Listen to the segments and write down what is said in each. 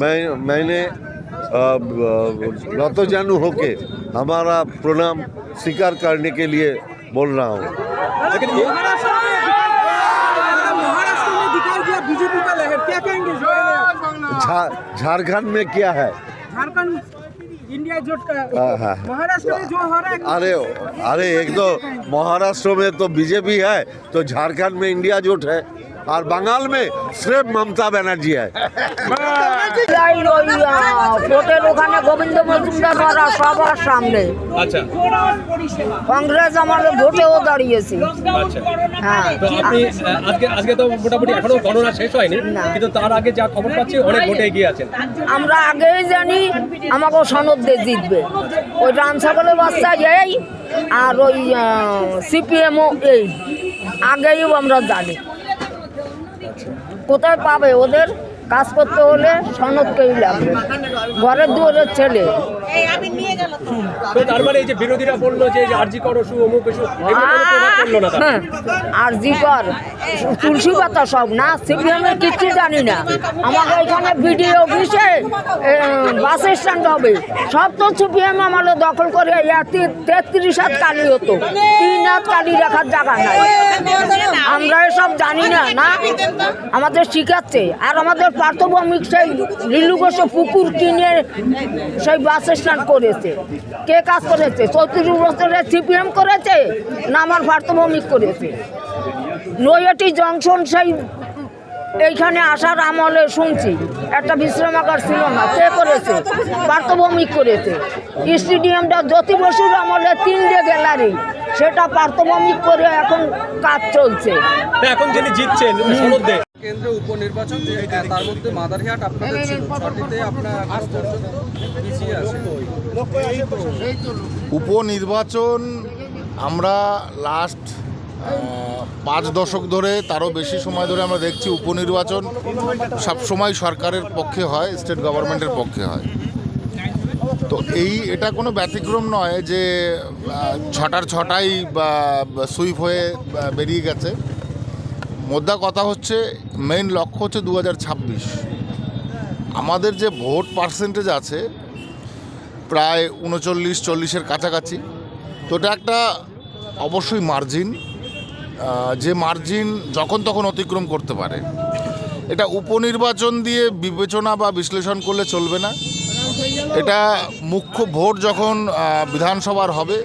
मैं मैंने नतजानु होके हमारा प्रणाम स्वीकार करने के लिए बोल रहा हूँ। लेकिन ये बीजेपी का लहर क्या कहेंगे झारखंड में क्या है? झारखंड इंडिया जोट का हाँ, हाँ। महाराष्ट्र में जो हो रहा है अरे अरे एक तो महाराष्ट्र में तो बीजेपी है तो झारखंड में इंडिया जोट है। और बंगाल में सिर्फ ममता बनर्जी है যাই ওই আহ, ভোটের ওখানে গোবিন্দ মজুমদার মারা সবার সামনে আচ্ছা কংগ্রেস আমাদের ভোটেও দাঁড়িয়েছে আচ্ছা হ্যাঁ তো আপনি আহ, আজকে আজকে তো মোটামুটি এখনো গণনা শেষ হয়নি না। কিন্তু তার আগে যা খবর পাচ্ছি অনেক ভোটে এগিয়ে আছেন আমরা আগেই জানি আমাকে সনদ দিয়ে জিতবে ওই রাম ছাগলের বাচ্চা এই আর ওই সিপিএমও এই আগেই আমরা জানি কোথায় পাবে ওদের? কাজ করতে হলে সনদকেই লাগবে ঘরের দুয়ারের ছেলে। মানে এই যে বিরোধীরা বলল যে আরজি করো সু অমুক সু এগুলো কোনো প্রভাব পড়ল না তার। হ্যাঁ, আর জি কর। তুলসী পাতা সব। না সিপিএমের কিচ্ছু জানি না। আমাকে এখানে বিডিও অফিসে বাস স্ট্যান্ড হবে। সব তো সিপিএম আমাদের দখল করে। তেত্রিশ হাত কালি হতো। তিন হাত কালি রাখার জায়গা নাই। আমরা এসব জানি না না। আমাদের শিখাচ্ছে। আর আমাদের পার্থভৌমিক সেই লিলু পুকুর কিনে সেই বাস স্ট্যান্ড করেছে। কে কাজ করেছে? চৌত্রিশ বছরের সিপিএম করেছে না আমার পার্থভৌমিক করেছে? নৈয়াটি জংশন সেই এইখানে আসার আমলে শুনছি, একটা বিশ্রামাগার ছিল না। কে করেছে? পার্থভৌমিক করেছে। স্টেডিয়ামটা জ্যোতি বসুর আমলে তিনটে গ্যালারি, সেটা পার্থভৌমিক করে এখন কাজ চলছে। এখন যিনি জিতছেন কেন্দ্রে উপনির্বাচন তার মধ্যে মাদারহাট আপনাদের ছিল ছটিতে আপনার পিছিয়ে আছে উপনির্বাচন আমরা লাস্ট পাঁচ দশক ধরে তারও বেশি সময় ধরে আমরা দেখছি উপনির্বাচন সবসময় সরকারের পক্ষে হয় স্টেট গভর্নমেন্টের পক্ষে হয় তো এই এটা কোনো ব্যতিক্রম নয় যে ছটার ছটাই বা সুইপ হয়ে বেরিয়ে গেছে মোদ্দা কথা হচ্ছে মেইন লক্ষ্য হচ্ছে দু হাজার ছাব্বিশ। আমাদের যে ভোট পার্সেন্টেজ আছে, প্রায় উনচল্লিশ, চল্লিশের কাছাকাছি। তো এটা একটা অবশ্যই মার্জিন যে মার্জিন যখন তখন অতিক্রম করতে পারে। এটা উপনির্বাচন দিয়ে বিবেচনা বা বিশ্লেষণ করলে চলবে না। এটা মুখ্য ভোট যখন বিধানসভার হবে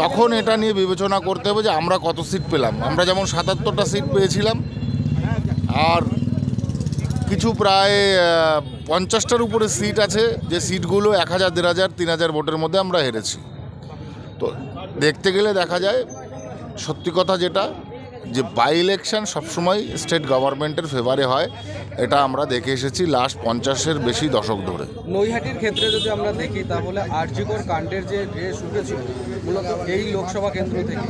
তখন এটা নিয়ে বিবেচনা করতে হবে যে আমরা কত সিট পেলাম। আমরা যেমন সাতাত্তরটা সিট পেয়েছিলাম, আর কিছু প্রায় পঞ্চাশটার উপরে সিট আছে, যে সিটগুলো এক হাজার, দেড় হাজার, তিন হাজার ভোটের মধ্যে আমরা হেরেছি। তো দেখতে গেলে দেখা যায়, সত্যি কথা যেটা যে বাই ইলেকশন সবসময় স্টেট গভর্নমেন্টের ফেভারে হয় এটা আমরা দেখে এসেছি লাস্ট পঞ্চাশের বেশি দশক ধরে। নৈহাটির ক্ষেত্রে যদি আমরা দেখি তাহলে আরজিকর কাণ্ডের যে রেশ উঠেছিল মূলত এই লোকসভা কেন্দ্র থেকে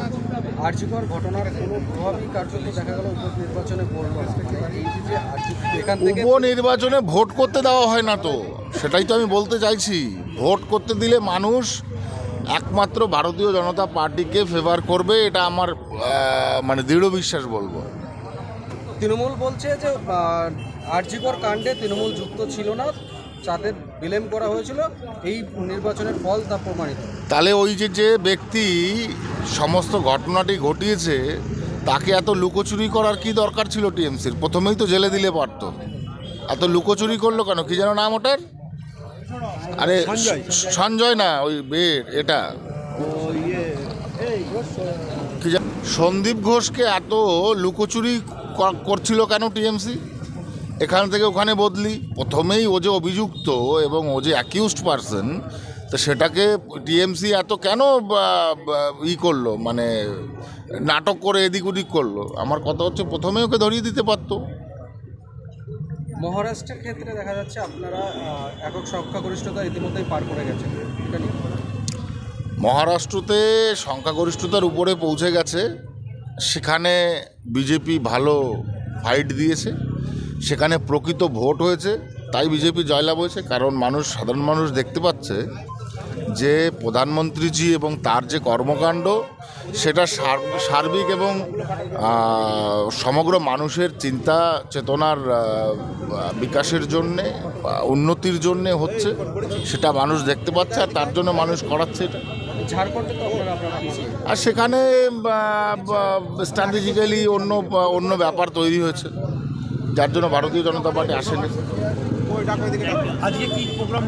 আরজিকর ঘটনার কোনো প্রভাবই কার্যত দেখা গেল উপনির্বাচনে পড়ল উপনির্বাচনে ভোট করতে দেওয়া হয় না তো সেটাই তো আমি বলতে চাইছি। ভোট করতে দিলে মানুষ একমাত্র ভারতীয় জনতা পার্টিকে ফেভার করবে এটা আমার মানে দৃঢ় বিশ্বাস বলব। তৃণমূল বলছে যে আরজিকর কাণ্ডে তৃণমূল যুক্ত ছিল না যাদের বিলেম করা হয়েছিল এই নির্বাচনের ফল তা প্রমাণিত। তাহলে ওই যে যে ব্যক্তি সমস্ত ঘটনাটি ঘটিয়েছে তাকে এত লুকোচুরি করার কি দরকার ছিল টিএমসির? প্রথমেই তো জেলে দিলে পারতো। এত লুকোচুরি করল কেন? কি যেন নাম ওটার? আরে সঞ্জয়। না ওই বে এটা। সন্দীপ ঘোষকে এত লুকোচুরি করছিল কেন টিএমসি? এখান থেকে ওখানে বদলি। প্রথমেই ও যে অভিযুক্ত এবং ও যে অ্যাকিউজড পারসন তো সেটাকে টিএমসি এত কেন ই করল? মানে নাটক করে এদিক ওদিক করল? আমার কথা হচ্ছে প্রথমে ওকে ধরিয়ে দিতে পারতো। মহারাষ্ট্রের ক্ষেত্রে দেখা যাচ্ছে আপনারা একক সংখ্যাগরিষ্ঠতা ইতিমধ্যেই পার করে গেছেন। এটা নিয়ে। মহারাষ্ট্রতে সংখ্যাগরিষ্ঠতার উপরে পৌঁছে গেছে। সেখানে বিজেপি ভালো ফাইট দিয়েছে। সেখানে প্রকৃত ভোট হয়েছে। তাই বিজেপি জয়লাভ হয়েছে। কারণ মানুষ, সাধারণ মানুষ দেখতে পাচ্ছে যে প্রধানমন্ত্রীজি এবং তার যে কর্মকাণ্ড সেটা সার- সার্বিক এবং সমগ্র মানুষের চিন্তা চেতনার বিকাশের জন্যে উন্নতির জন্যে হচ্ছে সেটা মানুষ দেখতে পাচ্ছে আর তার জন্য মানুষ করাচ্ছে এটা। আর সেখানে স্ট্র্যাটেজিক্যালি অন্য অন্য ব্যাপার তৈরি হয়েছে যার জন্য ভারতীয় জনতা পার্টি আসেনি। আজকে কি প্রোগ্রাম